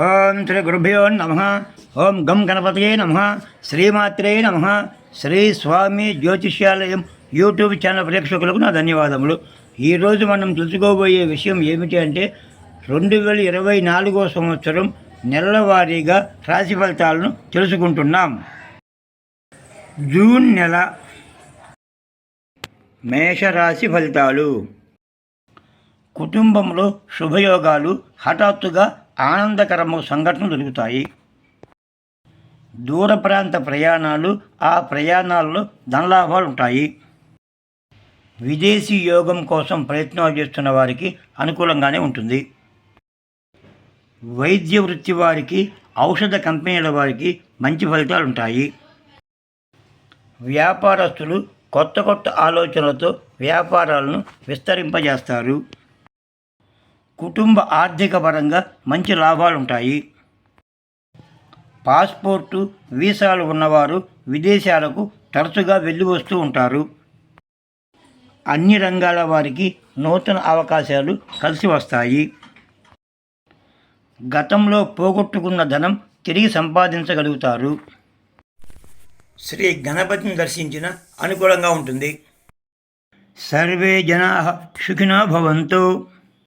ఓం శ్రీ గురుభ్యో నమ. ఓం గం గణపతియే నమ. శ్రీమాత్రే నమ. శ్రీ స్వామి జ్యోతిష్యాలయం యూట్యూబ్ ఛానల్ ప్రేక్షకులకు నా ధన్యవాదములు. ఈరోజు మనం తెలుసుకోబోయే విషయం ఏమిటి అంటే రెండు వేల ఇరవై నాలుగో సంవత్సరం నెలవారీగా రాశి ఫలితాలను తెలుసుకుంటున్నాం. జూన్ నెల మేషరాశి ఫలితాలు. కుటుంబంలో శుభయోగాలు హఠాత్తుగా ఆనందకరమైన సంఘటనలు జరుగుతాయి. దూర ప్రాంత ప్రయాణాలు ఆ ప్రయాణాల్లో ధనలాభాలు ఉంటాయి. విదేశీ యోగం కోసం ప్రయత్నాలు చేస్తున్న వారికి అనుకూలంగానే ఉంటుంది. వైద్య వృత్తి వారికి ఔషధ కంపెనీల వారికి మంచి ఫలితాలు ఉంటాయి. వ్యాపారస్తులు కొత్త కొత్త ఆలోచనలతో వ్యాపారాలను విస్తరింపజేస్తారు. కుటుంబ ఆర్థిక పరంగా మంచి లాభాలు ఉంటాయి పాస్పోర్టు వీసాలు ఉన్నవారు విదేశాలకు తరచుగా వెళ్ళి వస్తూ ఉంటారు. అన్ని రంగాల వారికి నూతన అవకాశాలు కలిసి వస్తాయి. గతంలో పోగొట్టుకున్న ధనం తిరిగి సంపాదించగలుగుతారు. శ్రీ గణపతిని దర్శించిన అనుకూలంగా ఉంటుంది. సర్వే జనా సుఖినో భవంతు.